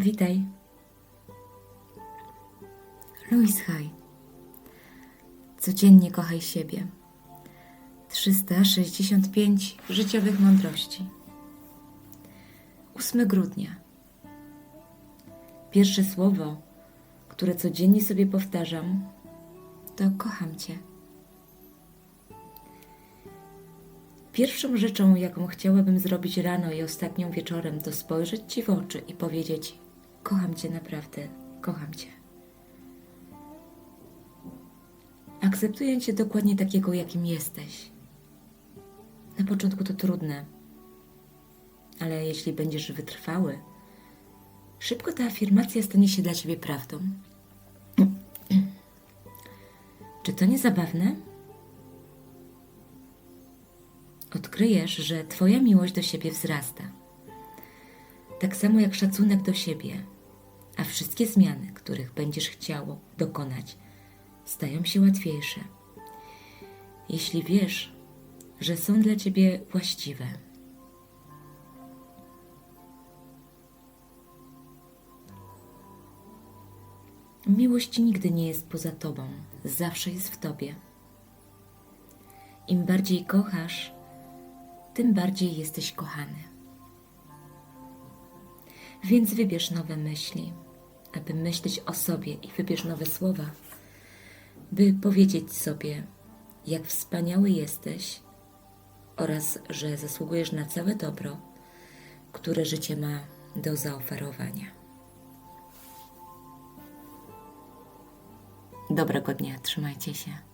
Witaj. Louis Hay. Codziennie kochaj siebie. 365 życiowych mądrości. 8 grudnia. Pierwsze słowo, które codziennie sobie powtarzam, to kocham Cię. Pierwszą rzeczą, jaką chciałabym zrobić rano i ostatnią wieczorem, to spojrzeć Ci w oczy i powiedzieć: Kocham Cię naprawdę, kocham Cię. Akceptuję Cię dokładnie takiego, jakim jesteś. Na początku to trudne, ale jeśli będziesz wytrwały, szybko ta afirmacja stanie się dla Ciebie prawdą. Czy to nie zabawne? Odkryjesz, że Twoja miłość do siebie wzrasta. Tak samo jak szacunek do siebie, a wszystkie zmiany, których będziesz chciało dokonać, stają się łatwiejsze. Jeśli wiesz, że są dla Ciebie właściwe. Miłość nigdy nie jest poza Tobą, zawsze jest w Tobie. Im bardziej kochasz, tym bardziej jesteś kochany. Więc wybierz nowe myśli, aby myśleć o sobie i wybierz nowe słowa, by powiedzieć sobie, jak wspaniały jesteś oraz że zasługujesz na całe dobro, które życie ma do zaoferowania. Dobrego dnia, trzymajcie się.